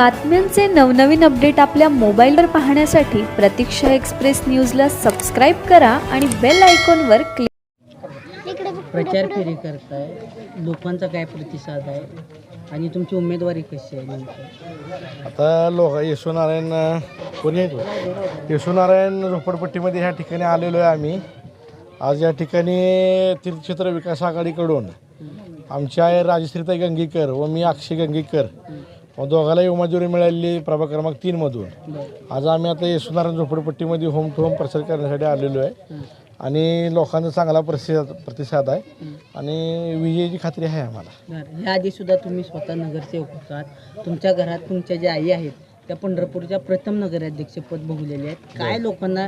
बातम्यांचे नवनवीन अपडेट आपल्या मोबाईलवर पाहण्यासाठी प्रतीक्षा एक्सप्रेस न्यूजला सबस्क्राईब करा आणि बेल आयकॉनवर क्लिक प्रचार फेरी करताय. लोकांचा काय प्रतिसाद आहे? आणि तुमची उमेदवारी कशी आहे नेमकं? आता लोक येशूनारायण कोणी येशूनारायण झोपडपट्टीमध्ये ह्या ठिकाणी आलेलो आहे आम्ही. आज या ठिकाणी तीर्थक्षेत्र विकास आघाडीकडून आमच्या आहे राजश्रीताई गंगेकर व मी अक्षय गंगेकर व दोघालाही उमेदवारी मिळालेली प्रभाग क्रमांक तीनमधून आज आम्ही आता येशूनारायण झोपडपट्टीमध्ये होम टू होम प्रचार करण्यासाठी आलेलो आहे. आणि लोकांचा चांगला प्रतिसाद प्रतिसाद आहे. आणि विजयाची खात्री आहे आम्हाला. बरं. ह्याआधी सुद्धा तुम्ही स्वतः नगरसेवक होतात. तुमच्या घरात तुमच्या ज्या आई आहेत त्या पंढरपूरच्या प्रथम नगराध्यक्षपद भोगलेले आहेत. काय लोकांना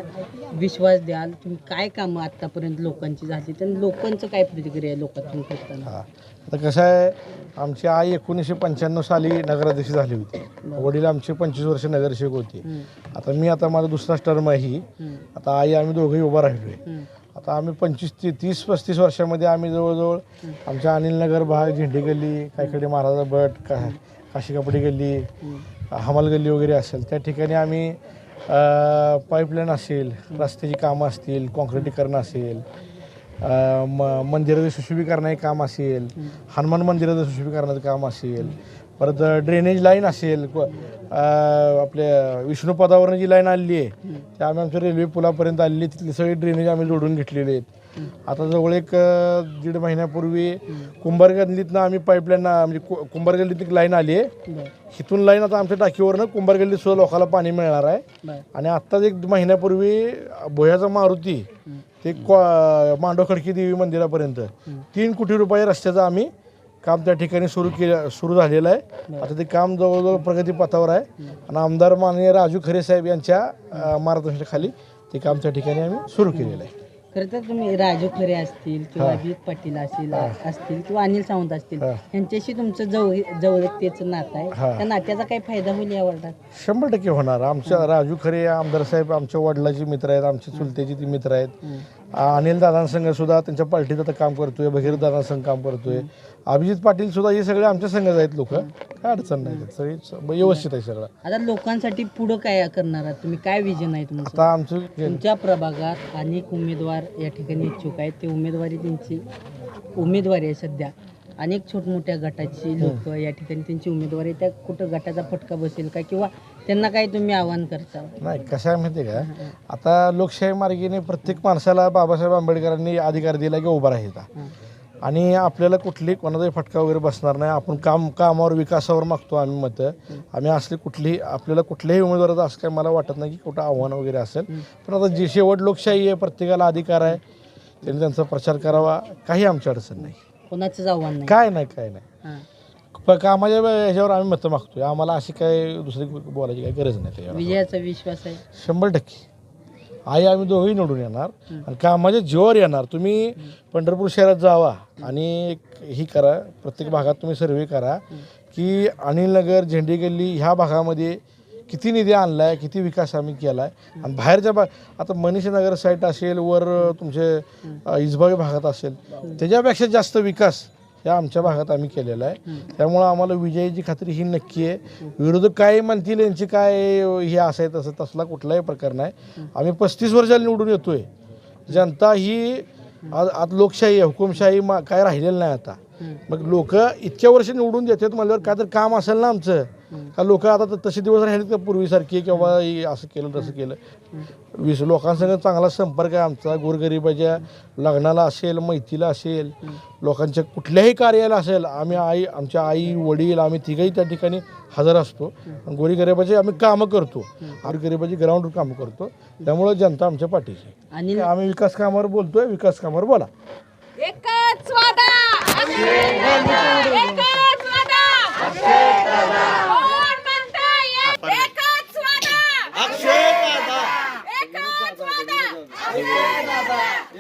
विश्वास द्याल? तुम्ही काय कामं आतापर्यंत लोकांची झाली? तर लोकांचं काय प्रतिक्रिया आहे लोकांतून करताना? हा. आता कसं आहे आमची आई एकोणीसशे पंच्याण्णव साली नगराध्यक्ष झाली होती. वडील आमचे पंचवीस वर्ष नगरसेवक होते. हम्म, आता मी आता माझा दुसरा टर्म आहे ही. हम्म, आता आई आम्ही दोघंही उभा राहिलो आहे हम्म, आता आम्ही पंचवीस ते तीस पस्तीस वर्षामध्ये आम्ही जवळजवळ आमच्या अनिलनगर भाग झेंडी गल्ली काहीकडे महाराजा भट का काशी कपडे गल्ली हम्म, हमालगल्ली वगैरे असेल त्या ठिकाणी आम्ही पाईपलाईन असेल रस्त्याची कामं असतील कॉन्क्रिटीकरण असेल म मंदिराचं सुशोभीकरणाचे काम असेल हनुमान मंदिराचं सुशोभीकरणाचं काम असेल परत ड्रेनेज लाईन असेल आपल्या विष्णुपदावरून जी लाईन आलेली आहे त्या आम्ही आमच्या रेल्वे पुलापर्यंत आलेली तिथली सगळी ड्रेनेज आम्ही जोडून घेतलेली आहेत. आता जवळ एक अ, दीड महिन्यापूर्वी कुंभारगल्लीतनं आम्ही पाईपलाईन म्हणजे कु- कुंभारगल्लीत एक लाईन आली आहे. बरं. इथून लाईन आता आमच्या टाकीवरनं कुंभारगल्लीत सुद्धा लोकांना पाणी मिळणार आहे. बरं. आणि आत्ताच एक महिन्यापूर्वी भोयाचा मारुती ते क्वा- मांडव खडकी देवी मंदिरापर्यंत तीन कोटी रुपये रस्त्याचं आम्ही काम त्या ठिकाणी सुरू केलं सुरू झालेलं आहे. आता ते काम जवळजवळ प्रगतीपथावर आहे. आणि आमदार माननीय राजू खरे साहेब यांच्या अं, मार्गदर्शनाखाली ते काम त्या ठिकाणी आम्ही सुरू केलेलं आहे. खरं तर तुम्ही राजू खरे असतील किंवा अजित पाटील असतील असतील किंवा अनिल सावंत असतील. यांच्याशी तुमचं जवळ जवळतेचं नातं आहे. त्या नात्याचा काय फायदा होईल या वार्डात शंभर टक्के होणार. आमच्या राजू खरे आमदार साहेब आमच्या वडिलाचे मित्र आहेत आमच्या चुलत्याचे ती मित्र आहेत. अनिल दादांसंघ सुद्धा त्यांच्या पार्टीत आता काम करतोय भगीर दादांसंघ काम करतोय. अभिजित पाटील सुद्धा हे सगळे आमच्या संघात आहेत लोक. काय अडचण नाही त्यात. सगळी स- व्यवस्थित आहे सगळं. आता लोकांसाठी पुढं काय करणार आहात तुम्ही? काय विजन आहे तुमचं? आता आमचं तुमच्या प्रभागात अनेक उमेदवार या ठिकाणी इच्छुक आहेत. ते उमेदवारी त्यांची उमेदवारी आहे सध्या. अनेक छोटमोठ्या गटाची लोक या ठिकाणी त्यांची उमेदवारी आहे. त्या कुठं गटाचा फटका बसेल का? किंवा त्यांना काय तुम्ही आवाहन करता नाही कसं आहे माहिती आहे का आता लोकशाही मार्गीने प्रत्येक माणसाला बाबासाहेब आंबेडकरांनी अधिकार दिला की उभा राहायचा. आणि आपल्याला कुठली कोणाचाही फटका वगैरे बसणार नाही. आपण काम कामावर विकासावर मागतो आम्ही मतं. आम्ही असले कुठलीही आपल्याला कुठल्याही उमेदवाराचं असं काय मला वाटत नाही की कुठं आव्हान वगैरे असेल. पण आता जे शेवट लोकशाही आहे प्रत्येकाला अधिकार आहे त्यांनी त्यांचा प्रचार करावा काही आमची अडचण नाही. कोणाचंच आव्हान नाही. काय नाही काय नाही. हां. प- कामाच्या ह्याच्यावर आम्ही मतं मागतोय. आम्हाला अशी काय दुसरी बोलायची काही गरज नाही त्याच्यावर. विजयाचा विश्वास आहे. शंभर टक्के. आई आम्ही दोघंही निवडून येणार. आणि कामाच्या जीवावर येणार. तुम्ही पंढरपूर शहरात जावा आणि एक ही करा. प्रत्येक भागात तुम्ही सर्वे करा की अनिलनगर झेंडी गल्ली ह्या भागामध्ये किती निधी आणला आहे किती विकास आम्ही केला आहे आणि बाहेरच्या भाग आता मनीषनगर साईट असेल वर तुमचे इजबावी भागात असेल त्याच्यापेक्षा जास्त विकास या आमच्या भागात आम्ही केलेला आहे. त्यामुळं आम्हाला विजयाची खात्री ही नक्की आहे. विरोधक काय म्हणतील यांची काय हे असं आहे तसं तसला कुठलाही प्रकार नाही. आम्ही पस्तीस वर्षाला निवडून येतोय. जनता ही आज आज लोकशाही हुकुमशाही मा काय राहिलेलं नाही आता. मग लोक इतक्या वर्ष निवडून देतात म्हणल्यावर काय तर काम असेल ना आमचं. का लोक आता त- तसे दिवस राहिले का पूर्वीसारखी किंवा हे असं केलं तसं केलं. वीस लोकांसंग चांगला संपर्क आहे आमचा गोरगरिबाच्या लग्नाला असेल मैतीला असेल लोकांच्या कुठल्याही कार्याला असेल आम्ही आई आमच्या आई वडील आम्ही तिघही त्या ठिकाणी हजर असतो. आणि गोरीगरिबाची आम्ही कामं करतो. गोरगरिबाची ग्राउंडवर कामं करतो. त्यामुळं जनता आमच्या पाठीशी. आणि आम्ही विकास कामावर बोलतोय विकास कामावर बोला. ¡Espera!